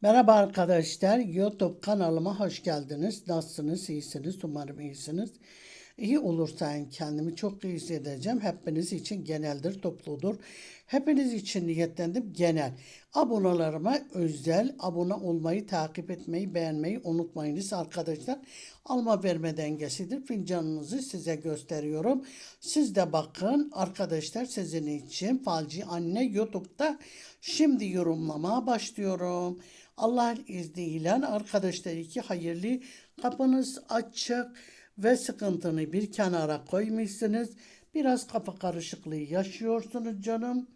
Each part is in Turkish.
Merhaba arkadaşlar, YouTube kanalıma hoş geldiniz. Nasılsınız, iyisiniz, umarım iyisiniz. İyi olursa kendimi çok iyi hissedeceğim. Hepiniz için geneldir, topludur. Hepiniz için niyetlendim genel. Abonelerime özel abone olmayı, takip etmeyi, beğenmeyi unutmayınız arkadaşlar. Alma verme dengesidir. Fincanınızı size gösteriyorum. Siz de bakın arkadaşlar sizin için Falci Anne YouTube'da şimdi yorumlamaya başlıyorum. Allah'ın izniyle arkadaşlar iki hayırlı kapınız açık ve sıkıntını bir kenara koymuşsunuz. Biraz kafa karışıklığı yaşıyorsunuz canım.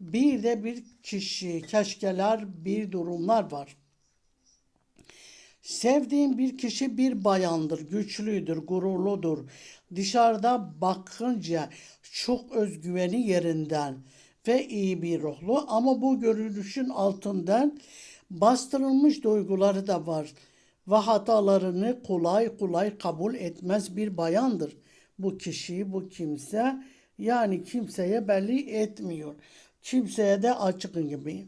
Bir de bir kişi, keşkeler, bir durumlar var. Sevdiğim bir kişi bir bayandır, güçlüdür, gururludur. Dışarıda bakınca çok özgüveni yerinden ve iyi bir ruhlu ama bu görünüşün altından bastırılmış duyguları da var ve hatalarını kolay kolay kabul etmez bir bayandır. Bu kişi, bu kimse yani kimseye belli etmiyor. Kimseye de açık gibi.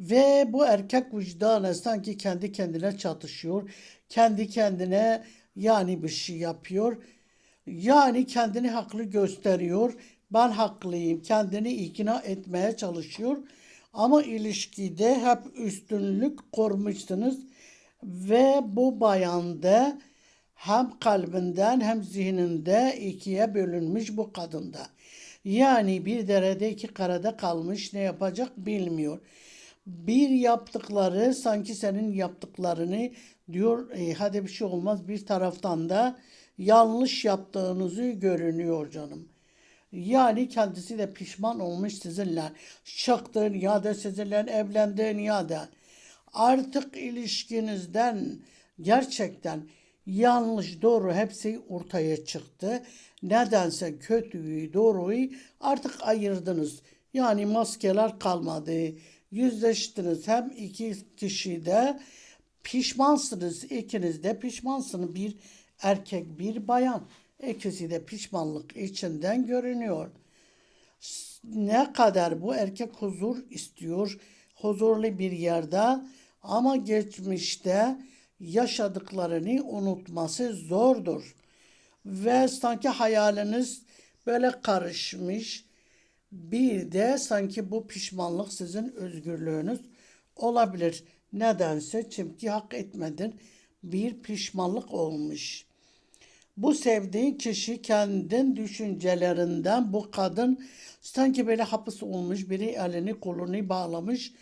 Ve bu erkek vicdanı sanki kendi kendine çatışıyor. Kendi kendine yani bir şey yapıyor. Yani kendini haklı gösteriyor. Ben haklıyım. Kendini ikna etmeye çalışıyor. Ama ilişkide hep üstünlük kurmuşsunuz. Ve bu bayanda hem kalbinden hem zihninde ikiye bölünmüş bu kadında. Yani bir derede iki karada kalmış ne yapacak bilmiyor. Bir yaptıkları sanki senin yaptıklarını diyor e, hadi bir şey olmaz bir taraftan da yanlış yaptığınızı görünüyor canım. Yani kendisi de pişman olmuş sizinle. Çıktığın ya da sizinle evlendiğin ya da artık ilişkinizden gerçekten yanlış doğru hepsi ortaya çıktı. Nedense kötüyü doğruyu artık ayırdınız. Yani maskeler kalmadı. Yüzleştiniz. Hem iki kişi de pişmansınız. İkiniz de pişmansınız. Bir erkek bir bayan. İkisi de pişmanlık içinden görünüyor. Ne kadar bu erkek huzur istiyor. Huzurlu bir yerde ama geçmişte yaşadıklarını unutması zordur. Ve sanki hayaliniz böyle karışmış. Bir de sanki bu pişmanlık sizin özgürlüğünüz olabilir. Nedense çünkü hak etmedin bir pişmanlık olmuş. Bu sevdiğin kişi kendin düşüncelerinden bu kadın sanki böyle hapis olmuş biri elini kolunu bağlamış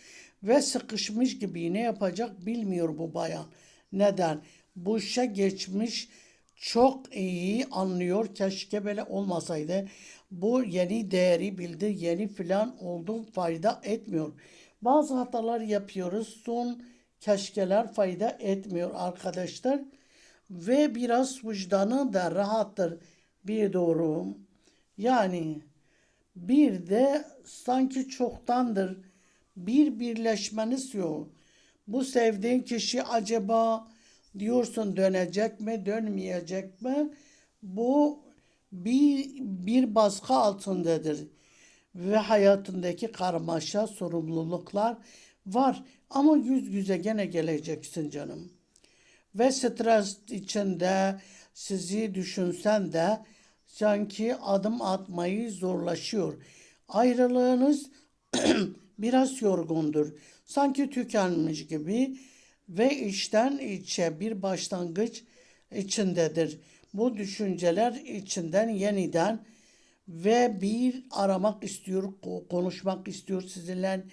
ve sıkışmış gibi ne yapacak bilmiyor bu bayan. Neden? Bu işe geçmiş çok iyi anlıyor. Keşke böyle olmasaydı. Bu yeni değeri bildi. Yeni filan oldu fayda etmiyor. Bazı hatalar yapıyoruz. Son keşkeler fayda etmiyor arkadaşlar. Ve biraz vicdanı da rahattır. Bir doğru. Yani bir de sanki çoktandır bir birleşmeniz yok. Bu sevdiğin kişi acaba diyorsun dönecek mi, dönmeyecek mi? Bu bir, bir baskı altındadır. Ve hayatındaki karmaşa, sorumluluklar var. Ama yüz yüze gene geleceksin canım. Ve stres içinde sizi düşünsen de sanki adım atmayı zorlaşıyor. Ayrılığınız biraz yorgundur. Sanki tükenmiş gibi ve içten içe bir başlangıç içindedir. Bu düşünceler içinden yeniden ve bir aramak istiyor, konuşmak istiyor sizinle,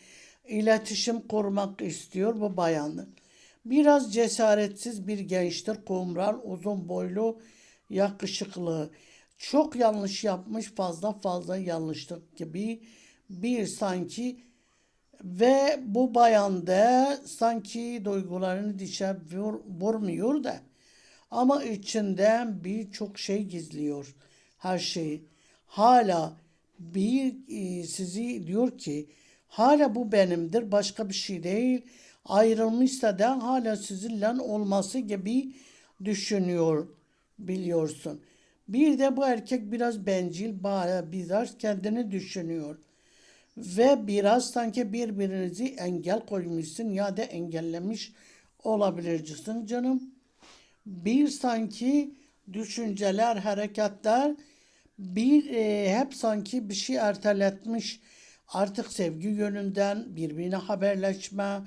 iletişim kurmak istiyor bu bayanı. Biraz cesaretsiz bir gençtir, kumral, uzun boylu, yakışıklı. Çok yanlış yapmış, fazla fazla yanlışlık gibi bir sanki ve bu bayan da sanki duygularını dişe vur, vurmuyor da ama içinden birçok şey gizliyor. Her şey. Hala bir e, sizi diyor ki hala bu benimdir başka bir şey değil. Ayrılmışsa da hala sizinle olması gibi düşünüyor biliyorsun. Bir de bu erkek biraz bencil, biraz kendini düşünüyor ve biraz sanki birbirinizi engel koymuşsun ya da engellemiş olabilirsin canım. Bir sanki düşünceler, hareketler bir e, hep sanki bir şey erteletmiş. Artık sevgi yönünden birbirine haberleşme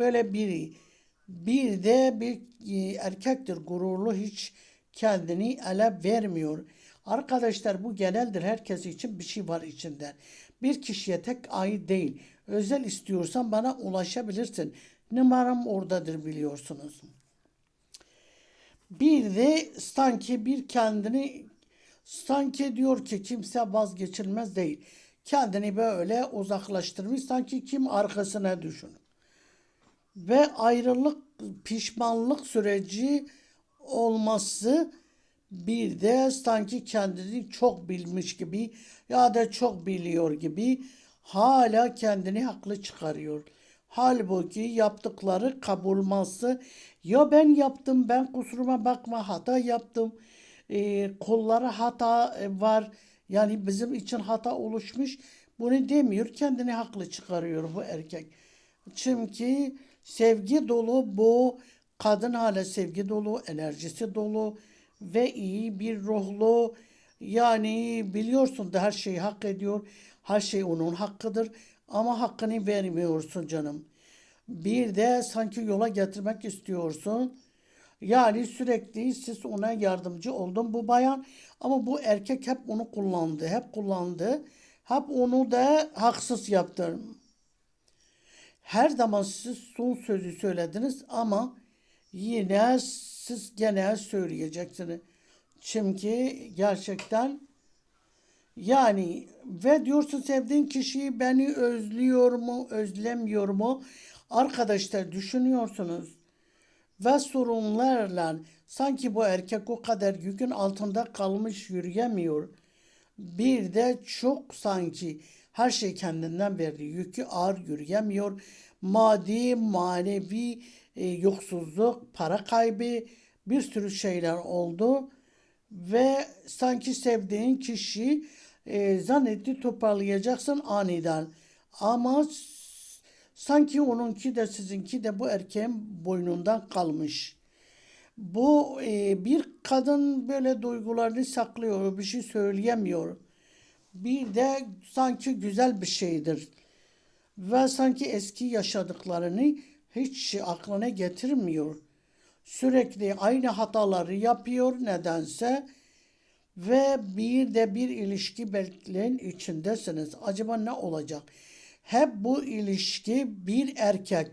böyle biri. Bir de bir e, erkektir gururlu hiç kendini ele vermiyor. Arkadaşlar bu geneldir. Herkes için bir şey var içinde. Bir kişiye tek ait değil. Özel istiyorsan bana ulaşabilirsin. Numaram oradadır biliyorsunuz. Bir de sanki bir kendini sanki diyor ki kimse vazgeçilmez değil. Kendini böyle uzaklaştırmış sanki kim arkasına düşün. Ve ayrılık pişmanlık süreci olması bir de sanki kendini çok bilmiş gibi ya da çok biliyor gibi hala kendini haklı çıkarıyor. Halbuki yaptıkları kabulması ya ben yaptım ben kusuruma bakma hata yaptım e, kolları hata e, var yani bizim için hata oluşmuş bunu demiyor kendini haklı çıkarıyor bu erkek. Çünkü sevgi dolu bu kadın hala sevgi dolu enerjisi dolu ve iyi bir ruhlu yani biliyorsun da her şeyi hak ediyor. Her şey onun hakkıdır ama hakkını vermiyorsun canım. Bir de sanki yola getirmek istiyorsun. Yani sürekli siz ona yardımcı oldun bu bayan ama bu erkek hep onu kullandı. Hep kullandı. Hep onu da haksız yaptı. Her zaman siz son sözü söylediniz ama yine siz gene söyleyeceksiniz. Çünkü gerçekten yani ve diyorsun sevdiğin kişiyi beni özlüyor mu, özlemiyor mu? Arkadaşlar düşünüyorsunuz ve sorunlarla sanki bu erkek o kadar yükün altında kalmış yürüyemiyor. Bir de çok sanki her şey kendinden verdi. Yükü ağır yürüyemiyor. Maddi, manevi e, yoksulluk, para kaybı bir sürü şeyler oldu. Ve sanki sevdiğin kişi e, zannetti toparlayacaksın aniden. Ama sanki onunki de sizinki de bu erkeğin boynundan kalmış. Bu e, bir kadın böyle duygularını saklıyor, bir şey söyleyemiyor. Bir de sanki güzel bir şeydir. Ve sanki eski yaşadıklarını hiç aklına getirmiyor. Sürekli aynı hataları yapıyor nedense ve bir de bir ilişki bekleyin içindesiniz. Acaba ne olacak? Hep bu ilişki bir erkek.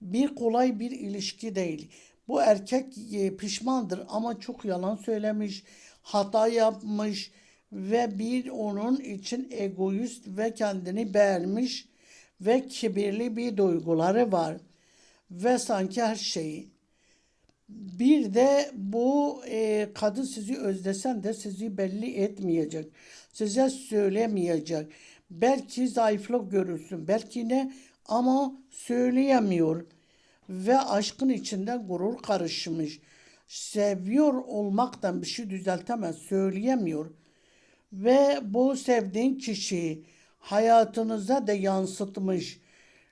Bir kolay bir ilişki değil. Bu erkek e, pişmandır ama çok yalan söylemiş, hata yapmış ve bir onun için egoist ve kendini beğenmiş ve kibirli bir duyguları var ve sanki her şeyi. Bir de bu e, kadın sizi özlesen de sizi belli etmeyecek. Size söylemeyecek. Belki zayıflık görürsün. Belki ne ama söyleyemiyor. Ve aşkın içinde gurur karışmış. Seviyor olmaktan bir şey düzeltemez. Söyleyemiyor. Ve bu sevdiğin kişiyi hayatınıza da yansıtmış.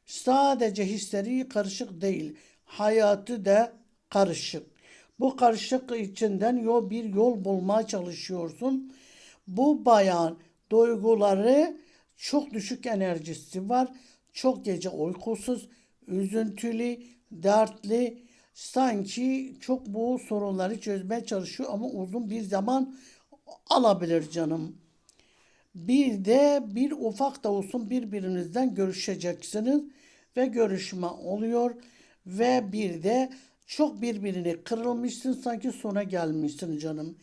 Sadece hisleri karışık değil. Hayatı da karışık. Bu karışık içinden yol bir yol bulmaya çalışıyorsun. Bu bayan duyguları çok düşük enerjisi var. Çok gece uykusuz, üzüntülü, dertli, sanki çok bu sorunları çözmeye çalışıyor ama uzun bir zaman alabilir canım. Bir de bir ufak da olsun birbirinizden görüşeceksiniz ve görüşme oluyor ve bir de çok birbirine kırılmışsın sanki sona gelmişsin canım.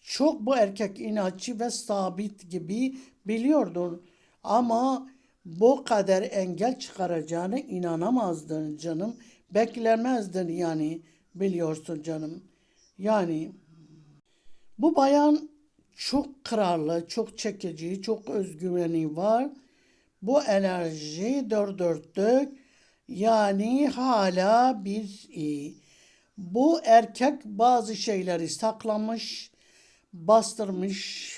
Çok bu erkek inatçı ve sabit gibi biliyordun ama bu kadar engel çıkaracağına inanamazdın canım. Beklemezdin yani biliyorsun canım. Yani bu bayan çok kararlı, çok çekici, çok özgüveni var. Bu enerji dört dörtlük yani hala bir iyi. Bu erkek bazı şeyleri saklamış, bastırmış,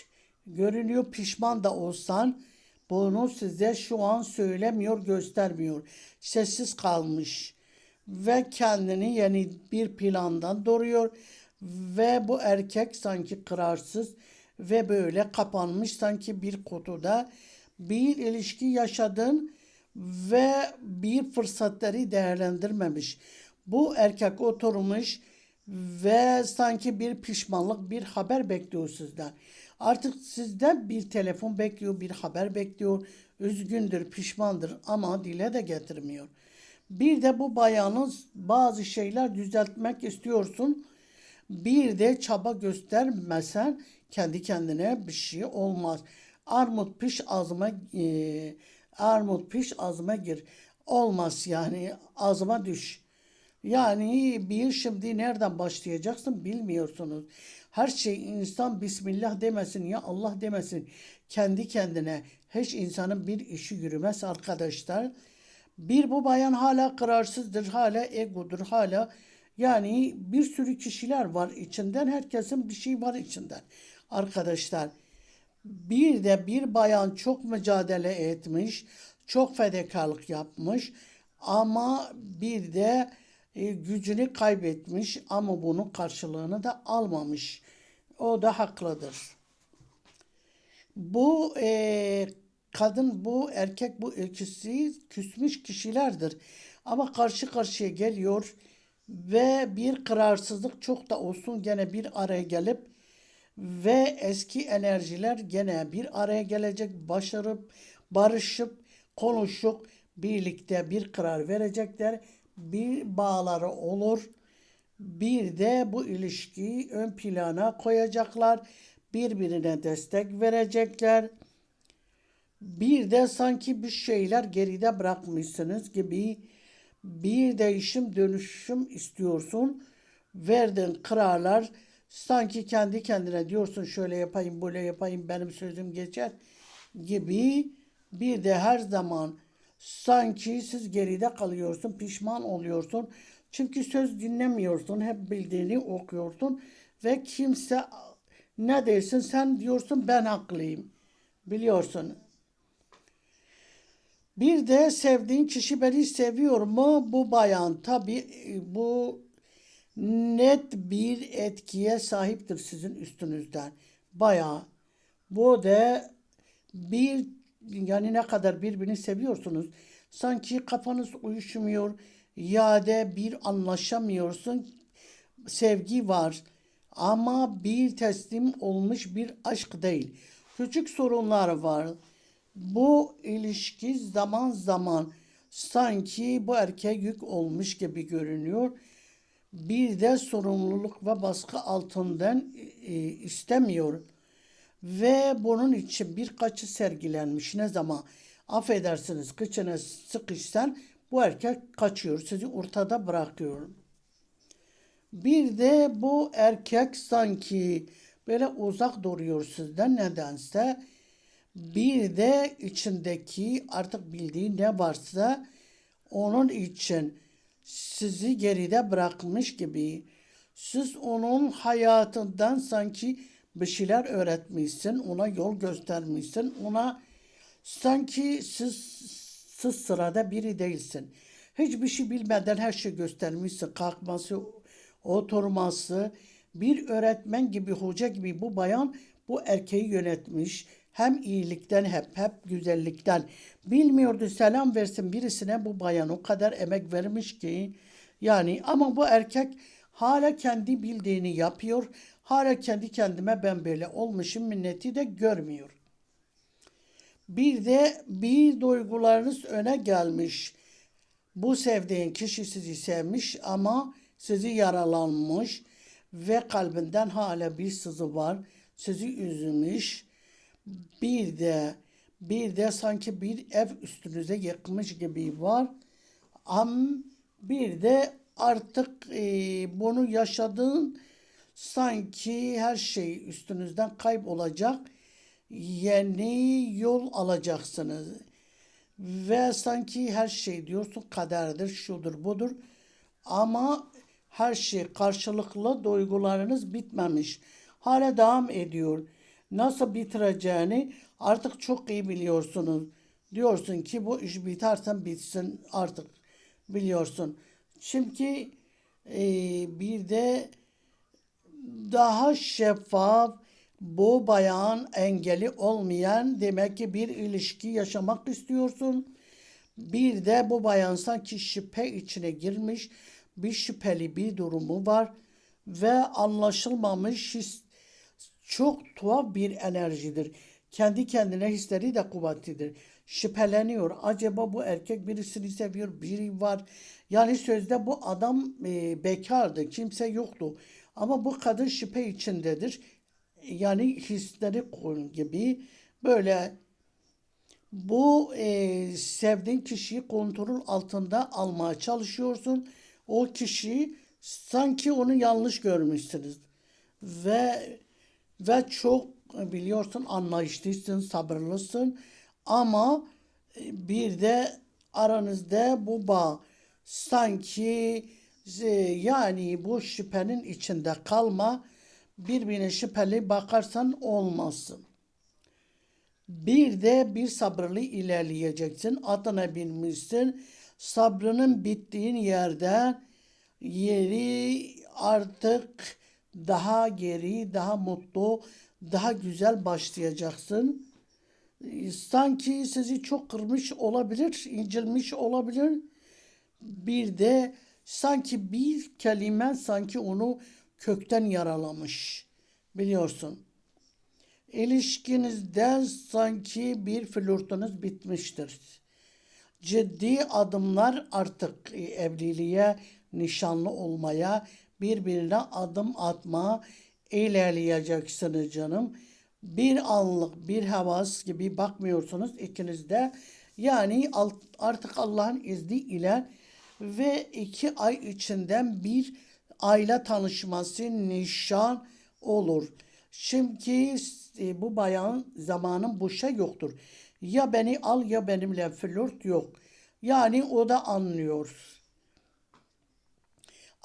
görünüyor pişman da olsan bunu size şu an söylemiyor, göstermiyor. Sessiz kalmış ve kendini yeni bir plandan doğuruyor ve bu erkek sanki kararsız ve böyle kapanmış sanki bir kutuda bir ilişki yaşadın ve bir fırsatları değerlendirmemiş. Bu erkek oturmuş ve sanki bir pişmanlık, bir haber bekliyor sizden. Artık sizden bir telefon bekliyor, bir haber bekliyor. Üzgündür, pişmandır ama dile de getirmiyor. Bir de bu bayanın bazı şeyler düzeltmek istiyorsun. Bir de çaba göstermesen kendi kendine bir şey olmaz. Armut piş ağzıma e, armut piş ağzıma gir. Olmaz yani ağzıma düş. Yani bir şimdi nereden başlayacaksın bilmiyorsunuz. Her şey insan Bismillah demesin ya Allah demesin. Kendi kendine hiç insanın bir işi yürümez arkadaşlar. Bir bu bayan hala kararsızdır, hala egodur, hala yani bir sürü kişiler var içinden. Herkesin bir şey var içinden. Arkadaşlar bir de bir bayan çok mücadele etmiş, çok fedakarlık yapmış ama bir de e, gücünü kaybetmiş ama bunun karşılığını da almamış. O da haklıdır. Bu e, kadın, bu erkek, bu ikisi küsmüş kişilerdir. Ama karşı karşıya geliyor ve bir kararsızlık çok da olsun gene bir araya gelip ve eski enerjiler gene bir araya gelecek, başarıp, barışıp, konuşup birlikte bir karar verecekler. Bir bağları olur. Bir de bu ilişkiyi ön plana koyacaklar. Birbirine destek verecekler. Bir de sanki bir şeyler geride bırakmışsınız gibi bir değişim dönüşüm istiyorsun. Verdin kararlar sanki kendi kendine diyorsun şöyle yapayım böyle yapayım benim sözüm geçer gibi bir de her zaman sanki siz geride kalıyorsun pişman oluyorsun. Çünkü söz dinlemiyorsun hep bildiğini okuyorsun ve kimse ne dersin sen diyorsun ben haklıyım biliyorsun. Bir de sevdiğin kişi beni seviyor mu? Bu bayan tabi bu net bir etkiye sahiptir sizin üstünüzden. Bayağı. Bu da bir yani ne kadar birbirini seviyorsunuz. Sanki kafanız uyuşmuyor ya da bir anlaşamıyorsun. Sevgi var ama bir teslim olmuş bir aşk değil. Küçük sorunlar var. Bu ilişki zaman zaman sanki bu erkek yük olmuş gibi görünüyor. Bir de sorumluluk ve baskı altından e, istemiyor. Ve bunun için birkaçı sergilenmiş. Ne zaman affedersiniz kıçına sıkışsan bu erkek kaçıyor. Sizi ortada bırakıyor. Bir de bu erkek sanki böyle uzak duruyor sizden nedense bir de içindeki artık bildiği ne varsa onun için sizi geride bırakmış gibi siz onun hayatından sanki bir şeyler öğretmişsin, ona yol göstermişsin, ona sanki siz, siz sırada biri değilsin. Hiçbir şey bilmeden her şey göstermişsin. Kalkması, oturması, bir öğretmen gibi, hoca gibi bu bayan bu erkeği yönetmiş hem iyilikten hep hep güzellikten bilmiyordu selam versin birisine bu bayan o kadar emek vermiş ki yani ama bu erkek hala kendi bildiğini yapıyor. Hala kendi kendime ben böyle olmuşum minneti de görmüyor. Bir de bir duygularınız öne gelmiş. Bu sevdiğin kişi sizi sevmiş ama sizi yaralanmış ve kalbinden hala bir sızı var. Sizi üzmüş bir de bir de sanki bir ev üstünüze yıkmış gibi var. Am bir de artık e, bunu yaşadığın sanki her şey üstünüzden kaybolacak. Yeni yol alacaksınız. Ve sanki her şey diyorsun kaderdir, şudur, budur. Ama her şey karşılıklı duygularınız bitmemiş. Hala devam ediyor nasıl bitireceğini artık çok iyi biliyorsunuz. Diyorsun ki bu iş bitersen bitsin artık biliyorsun. Çünkü e, bir de daha şeffaf, bu bayan engeli olmayan demek ki bir ilişki yaşamak istiyorsun. Bir de bu bayan sanki şüphe içine girmiş, bir şüpheli bir durumu var ve anlaşılmamış his, çok tuhaf bir enerjidir. Kendi kendine hisleri de kuvvetlidir. Şüpheleniyor. Acaba bu erkek birisini seviyor, biri var. Yani sözde bu adam e, bekardı, kimse yoktu. Ama bu kadın şüphe içindedir. Yani hisleri gibi böyle bu e, sevdiğin kişiyi kontrol altında almaya çalışıyorsun. O kişiyi sanki onu yanlış görmüşsünüz. Ve ve çok biliyorsun anlayışlısın, sabırlısın ama e, bir de aranızda bu bağ sanki e, yani bu şüphenin içinde kalma birbirine şüpheli bakarsan olmasın. Bir de bir sabırlı ilerleyeceksin. Atına binmişsin. Sabrının bittiğin yerde yeri artık daha geri, daha mutlu, daha güzel başlayacaksın. Sanki sizi çok kırmış olabilir, incilmiş olabilir. Bir de sanki bir kelime sanki onu kökten yaralamış. Biliyorsun. İlişkinizde sanki bir flörtünüz bitmiştir. Ciddi adımlar artık evliliğe, nişanlı olmaya, birbirine adım atma ilerleyeceksiniz canım. Bir anlık, bir havas gibi bakmıyorsunuz ikiniz de. Yani artık Allah'ın izni ile ve iki ay içinden bir aile tanışması, nişan olur. Şimdi e, bu bayan zamanın boşa yoktur. Ya beni al ya benimle flört yok. Yani o da anlıyor.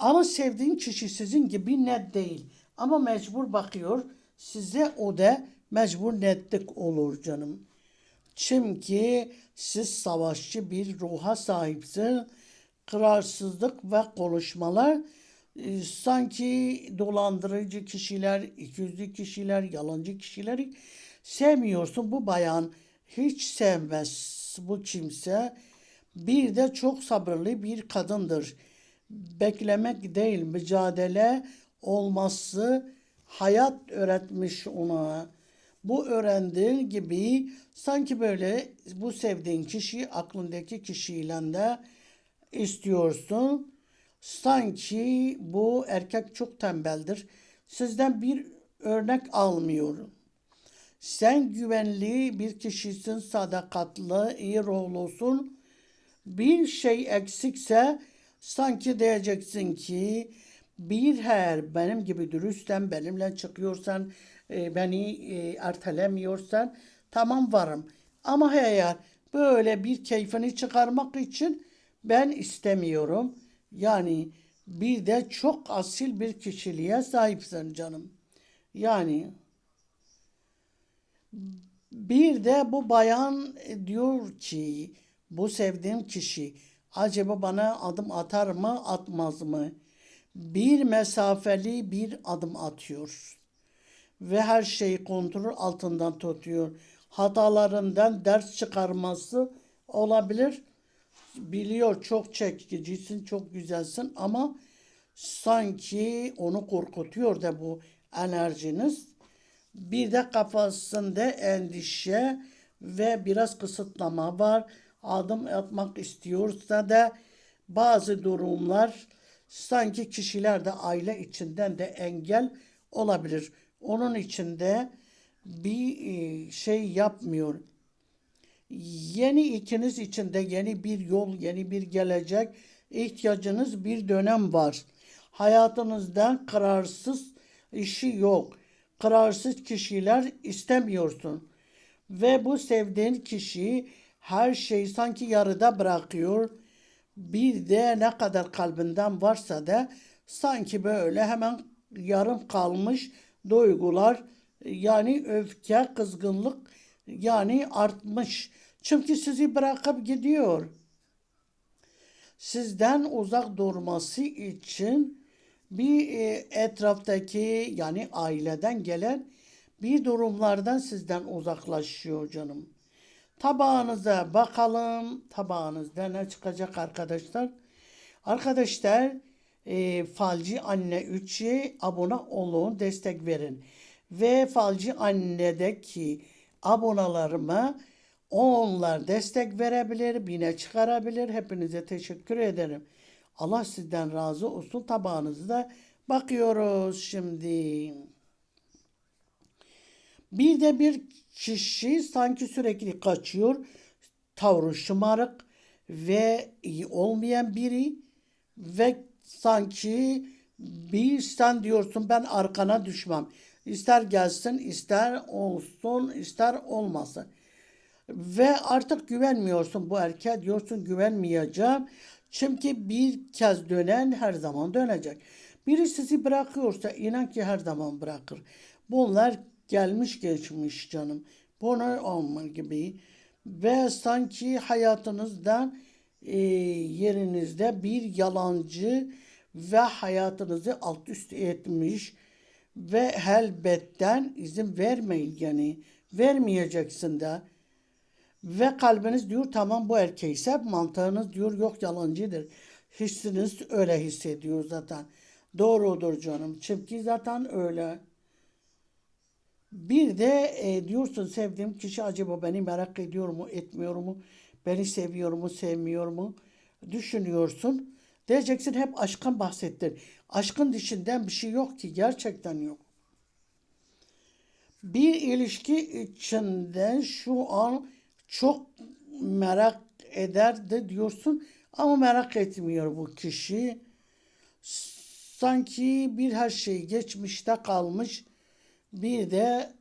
Ama sevdiğin kişi sizin gibi net değil. Ama mecbur bakıyor. Size o da mecbur netlik olur canım. Çünkü siz savaşçı bir ruha sahipsiniz. Kararsızlık ve konuşmalar e, sanki dolandırıcı kişiler, ikiyüzlü kişiler, yalancı kişileri sevmiyorsun. Bu bayan hiç sevmez bu kimse. Bir de çok sabırlı bir kadındır. Beklemek değil, mücadele olması hayat öğretmiş ona. Bu öğrendiğin gibi sanki böyle bu sevdiğin kişi aklındaki kişiyle de istiyorsun. Sanki bu erkek çok tembeldir. Sizden bir örnek almıyorum. Sen güvenli bir kişisin, sadakatli, iyi ruhlusun. Bir şey eksikse sanki diyeceksin ki bir her benim gibi dürüstten benimle çıkıyorsan, e, beni e, ertelemiyorsan tamam varım. Ama eğer böyle bir keyfini çıkarmak için ben istemiyorum. Yani bir de çok asil bir kişiliğe sahipsin canım. Yani bir de bu bayan diyor ki bu sevdiğim kişi acaba bana adım atar mı atmaz mı? Bir mesafeli bir adım atıyor. Ve her şeyi kontrol altından tutuyor. Hatalarından ders çıkarması olabilir biliyor çok çekicisin, çok güzelsin ama sanki onu korkutuyor da bu enerjiniz. Bir de kafasında endişe ve biraz kısıtlama var. Adım atmak istiyorsa da bazı durumlar sanki kişiler de aile içinden de engel olabilir. Onun içinde bir e, şey yapmıyor yeni ikiniz için de yeni bir yol, yeni bir gelecek ihtiyacınız bir dönem var. Hayatınızda kararsız işi yok. Kararsız kişiler istemiyorsun. Ve bu sevdiğin kişi her şeyi sanki yarıda bırakıyor. Bir de ne kadar kalbinden varsa da sanki böyle hemen yarım kalmış duygular yani öfke, kızgınlık yani artmış. Çünkü sizi bırakıp gidiyor. Sizden uzak durması için bir e, etraftaki yani aileden gelen bir durumlardan sizden uzaklaşıyor canım. Tabağınıza bakalım. Tabağınızda ne çıkacak arkadaşlar? Arkadaşlar e, Falcı Anne 3'e abone olun, destek verin. Ve Falcı Anne'deki abonalarıma onlar destek verebilir, bine çıkarabilir. Hepinize teşekkür ederim. Allah sizden razı olsun. Tabağınızda bakıyoruz şimdi. Bir de bir kişi sanki sürekli kaçıyor. Tavrı şımarık ve iyi olmayan biri ve sanki bir sen diyorsun ben arkana düşmem. İster gelsin, ister olsun, ister olmasın. Ve artık güvenmiyorsun bu erkeğe diyorsun güvenmeyeceğim. Çünkü bir kez dönen her zaman dönecek. Biri sizi bırakıyorsa inan ki her zaman bırakır. Bunlar gelmiş geçmiş canım. Bunu olma gibi. Ve sanki hayatınızdan e, yerinizde bir yalancı ve hayatınızı alt üst etmiş ve helbetten izin vermeyin yani vermeyeceksin de ve kalbiniz diyor tamam bu erkekse mantığınız diyor yok yalancıdır. Hissiniz öyle hissediyor zaten. Doğrudur canım. Çünkü zaten öyle. Bir de e, diyorsun sevdiğim kişi acaba beni merak ediyor mu, etmiyor mu? Beni seviyor mu, sevmiyor mu? Düşünüyorsun. Diyeceksin hep aşkın bahsettin. Aşkın dışından bir şey yok ki. Gerçekten yok. Bir ilişki içinde şu an çok merak ederdi diyorsun ama merak etmiyor bu kişi. Sanki bir her şey geçmişte kalmış bir de